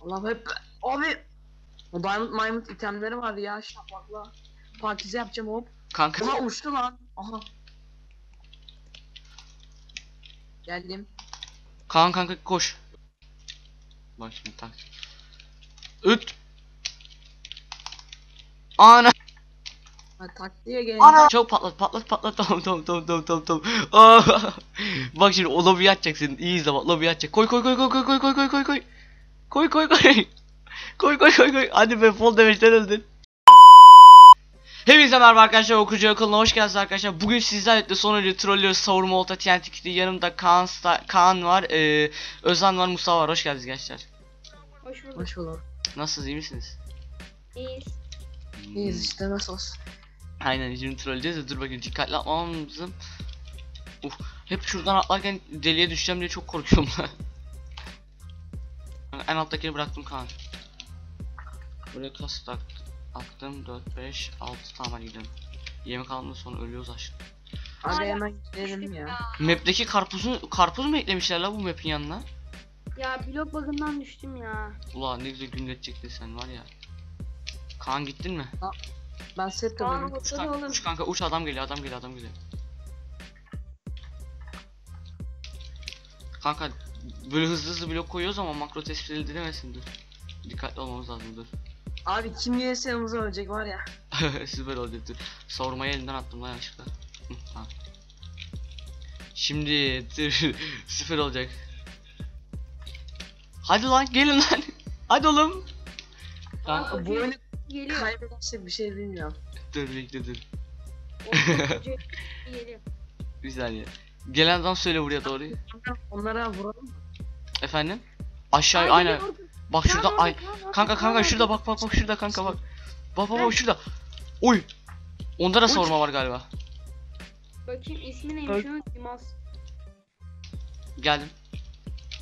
Allah hep abi o Diamond Maymut itemleri var ya şapakla. Pakize yapacağım hop. Kanka Aha uçtu lan. Aha. Geldim. Kaan kanka koş. Bak şimdi tak. Üt. Ana. Ha, taktiğe gel. Ana. Çok patlat patlat patlat tamam tamam tamam tamam tamam tamam. Aa. bak şimdi o lobiyi atacaksın. İyi izle bak lobiyi atacak. Koy koy koy koy koy koy koy koy koy koy. Koy koy koy. Koy koy koy. Hadi be fall damage'den öldün. Hepinize merhaba arkadaşlar okuyucu okuluna hoş geldiniz arkadaşlar. Bugün sizlerle birlikte son önce trollüyoruz savurma olta TNT kiti. Yanımda Kaan, Sta- Kaan var, ee, Özan var, Mustafa var. Hoş geldiniz gençler. Hoş bulduk. Hoş bulduk. Nasılsınız iyi misiniz? İyiyiz. İyiyiz işte nasıl olsun. Aynen şimdi trolleyeceğiz de dur bakayım dikkatli lazım. Uf hep şuradan atlarken deliye düşeceğim diye çok korkuyorum lan. en alttakini bıraktım Kaan. Buraya kas tak attım 4 5 6 tamam hadi gidelim. Yemek aldıktan sonra ölüyoruz aşkım. Hadi Hala hemen gidelim ya. Map'teki karpuzu karpuz mu eklemişler la bu map'in yanına? Ya blok bug'ından düştüm ya. Ulan ne güzel gümletecektin sen var ya. Kaan gittin mi? Ben set Tamam alıyorum. Uç kanka, oğlum. uç kanka uç adam geliyor adam geliyor adam geliyor. Kanka böyle hızlı hızlı blok koyuyoruz ama makro tespit edilemesin dur. Dikkatli olmamız lazım dur. Abi kim gelirse yanımıza ölecek var ya. Süper oldu dur. Savurmayı elinden attım lan yanlışlıkla. Şimdi dur süper olacak. Hadi lan gelin lan. Hadi oğlum. Kanka Bu oyunu Geliyor. kaybedersek bir şey bilmiyorum. dur bekle dur. Geliyor. Bir saniye. Gelen adam söyle buraya doğru. Onlara vuralım mı? Efendim? Aşağı Ay, aynen. Bak şurada ay. Kanka kanka şurada bak bak bak şurada kanka bak. Bak bak bak şurada. Oy. Onda da savurma var galiba. Bakayım ismi neymiş onun? Dimas. Geldim.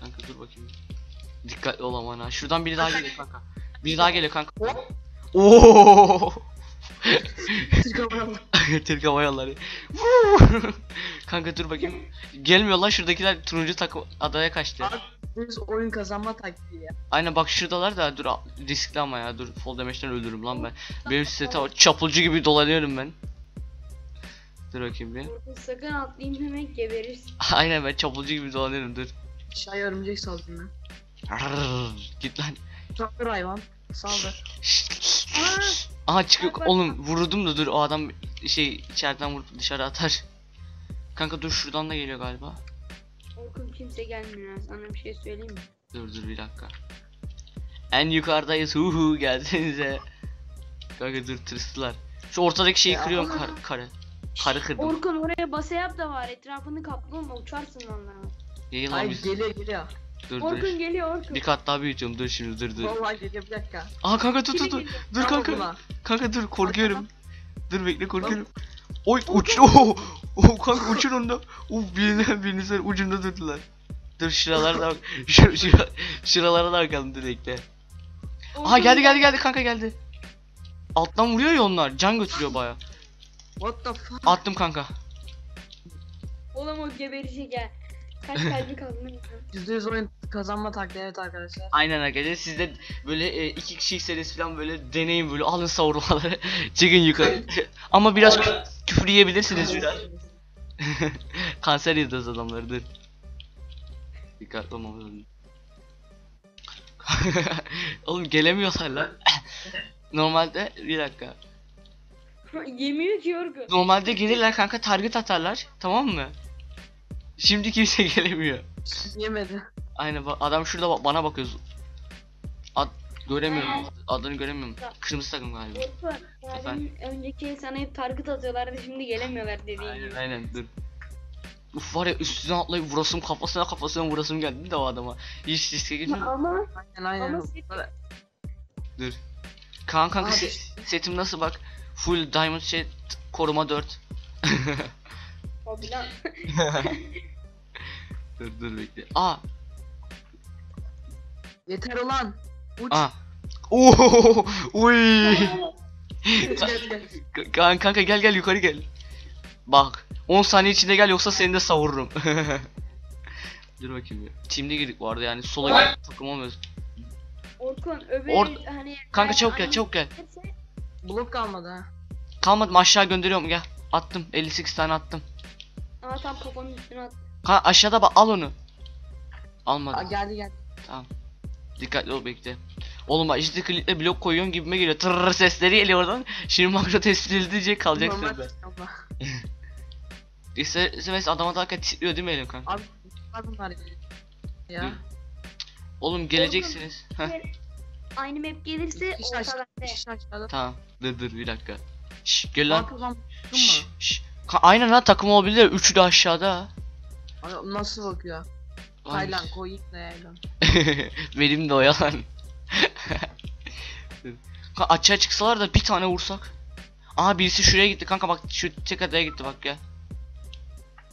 Kanka dur bakayım. Dikkatli ol aman ha. Şuradan biri daha geliyor kanka. Biri daha geliyor kanka. Oo. Türk Hava Yolları. kanka dur bakayım. Gelmiyor lan şuradakiler turuncu takım adaya kaçtı. Abi biz oyun kazanma taktiği ya. Aynen bak şuradalar da dur riskli ama ya dur fall damage'den öldürürüm lan ben. Benim sete çapulcu gibi dolanıyorum ben. Dur bakayım bir. Sakın atlayayım demek geberirsin. Aynen ben çapulcu gibi dolanıyorum dur. Aşağıya örümcek saldım ben. Git lan. Saldır hayvan. Saldır. Aha çıkıyor oğlum vurdum da dur o adam şey içeriden vurup dışarı atar. Kanka dur şuradan da geliyor galiba. Orkun kimse gelmiyor. Sana bir şey söyleyeyim mi? Dur dur bir dakika. En yukarıdayız hu hu gelsenize. Kanka dur tırstılar. Şu ortadaki şeyi Ya, kırıyorum ama- kar karı. Karı kırdım. Orkun oraya basa yap da var. Etrafını kaplı olma uçarsın lan Ay biz. geliyor geliyor. Dur dur. Orkun geliyor Orkun. Bir kat daha büyütüyorum dur şimdi dur dur. Vallahi geliyor bir dakika. Aha kanka dur dur Kimi dur. Dur Bravo kanka. buna. Kanka dur korkuyorum. Dur bekle korkuyorum. Oy uç oh, oh kanka uçur onu da. Uf birine birine ucunda durdular. Dur şuralara da bak. Şu, şura, şuralara da bakalım dur bekle. Aha geldi geldi geldi kanka geldi. Alttan vuruyor ya onlar. Can götürüyor baya. What the fuck? Attım kanka. Oğlum o geberecek ya. Kaç kalbi lan? %100 oyun kazanma taktiği evet arkadaşlar. Aynen arkadaşlar siz de böyle e, iki kişiyseniz falan böyle deneyin böyle alın savurmaları çıkın yukarı. Ama biraz kü- küfür yiyebilirsiniz biraz. Kanser yediğiniz adamları dur. Dikkatli olmamız lazım. Oğlum gelemiyorlar lan. Normalde bir dakika. Yemiyor ki Orkun. Normalde gelirler kanka target atarlar tamam mı? Şimdi kimse gelemiyor. Yemedi. Aynen bak adam şurada bak bana bakıyor. Ad göremiyorum. Adını göremiyorum. Kırmızı takım galiba. Efendim? önceki sana hep target atıyorlardı şimdi gelemiyorlar dediğin Aynen gibi. aynen dur. Uf var ya üstüne atlayıp vurasım kafasına kafasına vurasım geldi de o adama. Hiç riske girmedim. Ama Aynen aynen. Ama set- Dur. Kaan kanka Abi. set- setim nasıl bak. Full diamond set koruma 4. o bilen. Dur dur bekle. Aa. Yeter ulan. Uç. Aa. Oo. Uy. Geç, geç, geç. Ka- Kaan kanka gel gel yukarı gel. Bak 10 saniye içinde gel yoksa seni de savururum. Dur bakayım ya. Team'de girdik bu arada yani sola gel takım olmuyoruz. Orkun öbür Or- hani Kanka çabuk gel çabuk gel. Blok kalmadı ha. Kalmadım aşağı gönderiyorum gel. Attım 58 tane attım. Aa tam kafanın üstüne at. Kanka aşağıda bak al onu. Aa, Almadım. geldi geldi. Dikkatli ol bekle. Oğlum bak işte kliple blok koyuyorsun gibime geliyor. Tırrrr sesleri geliyor oradan. Şimdi makro tespit edildi diyecek kalacak. Allah. İşte SMS adama da hakikaten titriyor değil mi elim kanka? Abi bunlar ya. Hı. Oğlum geleceksiniz. Heh, Böyle Aynı map gelirse orta aşağı, bende. iki aşağıda. tamam. Dur dur bir dakika. Şş gel lan. Şş, şş. Ka- Aynen lan takım olabilir. Üçü de aşağıda. Nasıl bakıyor? Ay. Taylan koyayım da yaylan. Benim de o yalan. Kanka açığa çıksalar da bir tane vursak. Aha birisi şuraya gitti kanka bak şu tek adaya gitti bak ya.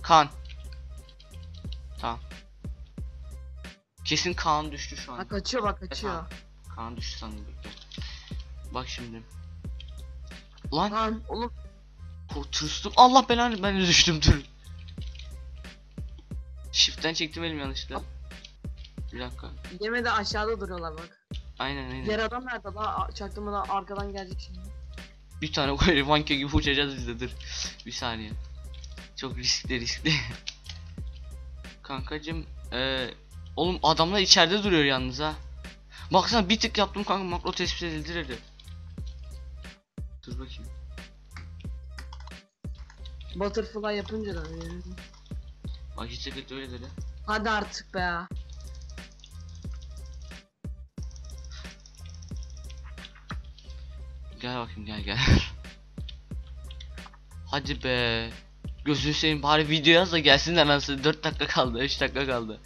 Kaan. Tamam. Kesin Kaan düştü şu an. Bak kaçıyor bak kaçıyor. tamam. Kaan düştü sandım. Bak şimdi. Lan Lan oğlum tırstım. Allah belanı ben düştüm dur. Shift'ten çektim elim yanlışlıkla. Bir dakika. yeme de aşağıda duruyorlar bak. Aynen aynen. Diğer adam nerede la? Çaktırmadan arkadan gelecek şimdi. Bir tane böyle vanke gibi uçacağız biz de dur. Bir saniye. Çok riskli riskli. Kankacım eee oğlum adamlar içeride duruyor yalnız ha. Baksana bir tık yaptım kanka makro tespit edildi dedi. Dur bakayım. Butterfly yapınca da. Bak hiç evet öyle dedi. Hadi artık be. Gel bakayım gel gel. Hadi be. Gözünü seveyim bari video yaz da gelsin hemen sonra 4 dakika kaldı 3 dakika kaldı.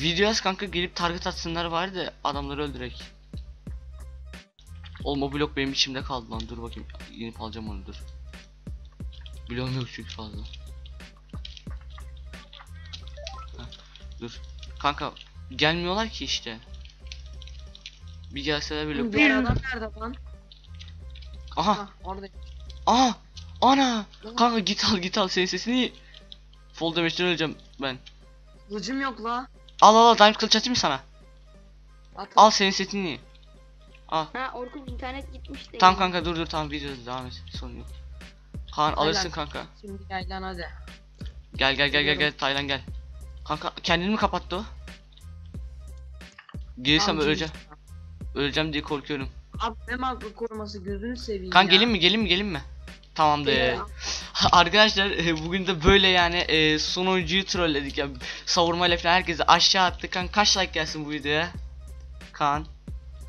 Video yaz kanka gelip target atsınlar var da adamları öldürek. Oğlum o blok benim içimde kaldı lan dur bakayım inip alacağım onu dur. Bloğum yok çünkü fazla. Dur. Kanka gelmiyorlar ki işte. Bir gelseler böyle. Oğlum, Diğer adam nerede lan? Aha Hah orada. Aha! Ana! Kanka git al git al senin sesini Fall damage'den öleceğim ben. Kılıcım yok la. Al al al diamond kılıç atayım mı sana? At. Al senin setini. Al. Ha Orkun internet gitmiş de. Tamam kanka dur dur tamam videoda devam et. Sorun yok. Kaan alırsın kanka. Şimdi yaylan hadi. Gel gel gel gel gel. Taylan gel. Kanka kendini mi kapattı o? Gelirsem Tamam, öleceğim. Öleceğim diye korkuyorum. Abi ne makro koruması gözünü seveyim Kan ya. gelin mi gelin mi gelin mi? Tamamdır. Geliyorum. Arkadaşlar e, bugün de böyle yani e, sonuncuyu trolledik ya. Savurmayla falan herkesi aşağı attık. Kan kaç like gelsin bu videoya? Kaan.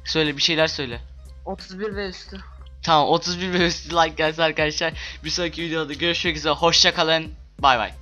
Söyle bir şeyler söyle. 31 ve üstü. Tamam 31 ve üstü like gelsin arkadaşlar. Bir sonraki videoda görüşmek üzere. Hoşça kalın. Bay bay.